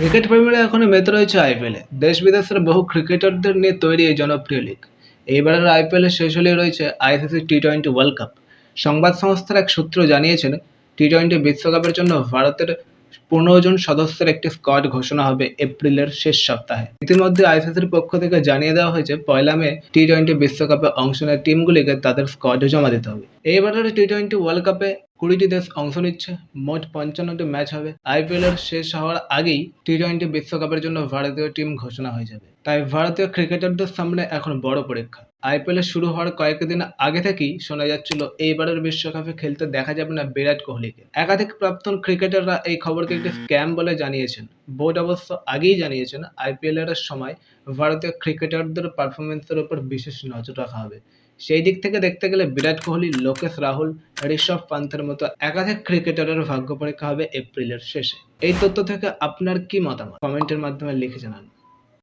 Cricket প্রেমীরা এখনও মেতে রয়েছে আইপিএলে দেশ বিদেশের বহু ক্রিকেটারদের নিয়ে তৈরি এই জনপ্রিয় লিগ এইবারের আইপিএলে শেষ হলেই রয়েছে ICC T twenty world cup সংবাদ সংস্থার এক সূত্র জানিয়েছেন টি টোয়েন্টি বিশ্বকাপের জন্য ভারতের পনেরো জন সদস্যের একটি স্কোয়াড ঘোষণা হবে এপ্রিলের শেষ সপ্তাহে। ইতিমধ্যে আইসিসির পক্ষ থেকে জানিয়ে দেওয়া হয়েছে, পয়লা মে টি টোয়েন্টি বিশ্বকাপে অংশ নেওয়া টিমগুলিকে তাদের স্কোয়াড জমা দিতে হবে। এইবারের টি টোয়েন্টি ওয়ার্ল্ড কাপে কুড়িটি দেশ অংশ নিচ্ছে, মোট পঞ্চান্নটি ম্যাচ হবে। আইপিএল এর শেষ হওয়ার আগেই টি টোয়েন্টি বিশ্বকাপের জন্য ভারতীয় টিম ঘোষণা হয়ে যাবে। তাই ভারতীয় ক্রিকেটারদের সামনে এখন বড় পরীক্ষা। আইপিএল শুরু হওয়ার কয়েকদিন আগে থেকেই শোনা যাচ্ছিল, এইবারের বিশ্বকাপে খেলতে দেখা যাবে না বিরাট কোহলিকে। একাধিক প্রাক্তন ক্রিকেটাররা এই খবরকে একটি স্ক্যাম বলে জানিয়েছেন। বোর্ড অবশ্য আগেই জানিয়েছেন আইপিএল এর সময় ভারতীয় ক্রিকেটারদের পারফরমেন্সের উপর বিশেষ নজর রাখা হবে। সেই দিক থেকে দেখতে গেলে বিরাট কোহলি, লোকেশ রাহুল, ঋষভ পান্থের মতো একাধিক ক্রিকেটারের ভাগ্য পরীক্ষা হবে এপ্রিলের শেষে। এই তথ্য থেকে আপনার কি মতামত? কমেন্টের মাধ্যমে লিখে জানান।